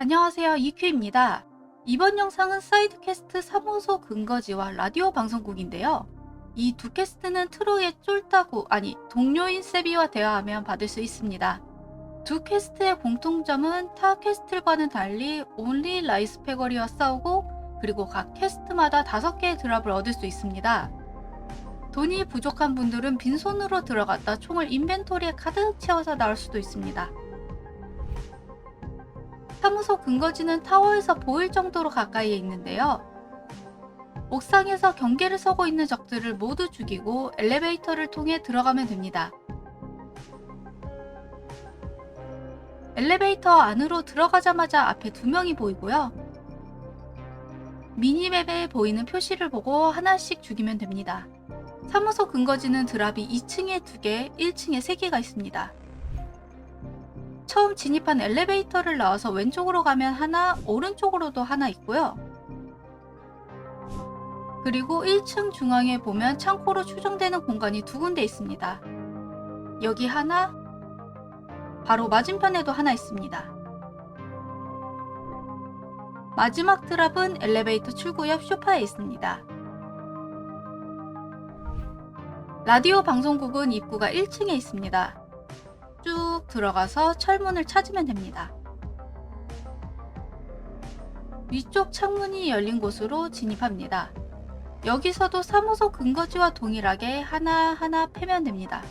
안녕하세요. 이큐입니다. 이번 영상은 사이드캐스트 사무소 근거지와 라디오 방송국인데요. 이 두 캐스트는 트로이의 쫄따구, 아니, 동료인 세비와 대화하면 받을 수 있습니다. 두 캐스트의 공통점은 타 캐스트들과는 달리 온리 라이스 패거리와 싸우고 그리고 각 캐스트마다 다섯 개의 드랍을 얻을 수 있습니다. 돈이 부족한 분들은 빈손으로 들어갔다 총을 인벤토리에 가득 채워서 나올 수도 있습니다. 사무소 근거지는 타워에서 보일 정도로 가까이에 있는데요. 옥상에서 경계를 서고 있는 적들을 모두 죽이고 엘리베이터를 통해 들어가면 됩니다. 엘리베이터 안으로 들어가자마자 앞에 두 명이 보이고요. 미니맵에 보이는 표시를 보고 하나씩 죽이면 됩니다. 사무소 근거지는 드랍이 2층에 2개, 1층에 3개가 있습니다. 처음 진입한 엘리베이터를 나와서 왼쪽으로 가면 하나, 오른쪽으로도 하나 있고요. 그리고 1층 중앙에 보면 창고로 추정되는 공간이 두 군데 있습니다. 여기 하나, 바로 맞은편에도 하나 있습니다. 마지막 드랍은 엘리베이터 출구 옆 소파에 있습니다. 라디오 방송국은 입구가 1층에 있습니다. 쭉 들어가서 철문을 찾으면 됩니다. 위쪽 창문이 열린 곳으로 진입합니다. 여기서도 사무소 근거지와 동일하게 하나하나 패면 됩니다.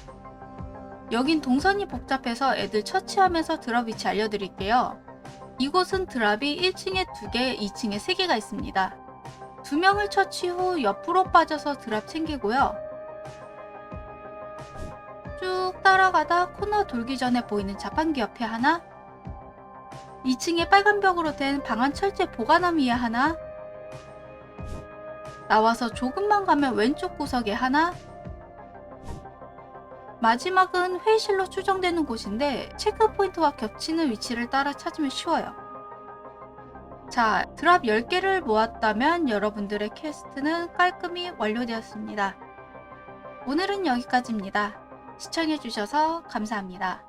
여긴 동선이 복잡해서 애들 처치하면서 드랍 위치 알려드릴게요. 이곳은 드랍이 1층에 2개, 2층에 3개가 있습니다. 두 명을 처치 후 옆으로 빠져서 드랍 챙기고요. 쭉 따라가다 코너 돌기 전에 보이는 자판기 옆에 하나, 2층에 빨간 벽으로 된 방안 철제 보관함 위에 하나, 나와서 조금만 가면 왼쪽 구석에 하나, 마지막은 회의실로 추정되는 곳인데 체크포인트와 겹치는 위치를 따라 찾으면 쉬워요. 자, 드랍 10개를 모았다면 여러분들의 퀘스트는 깔끔히 완료되었습니다. 오늘은 여기까지입니다. 시청해주셔서 감사합니다.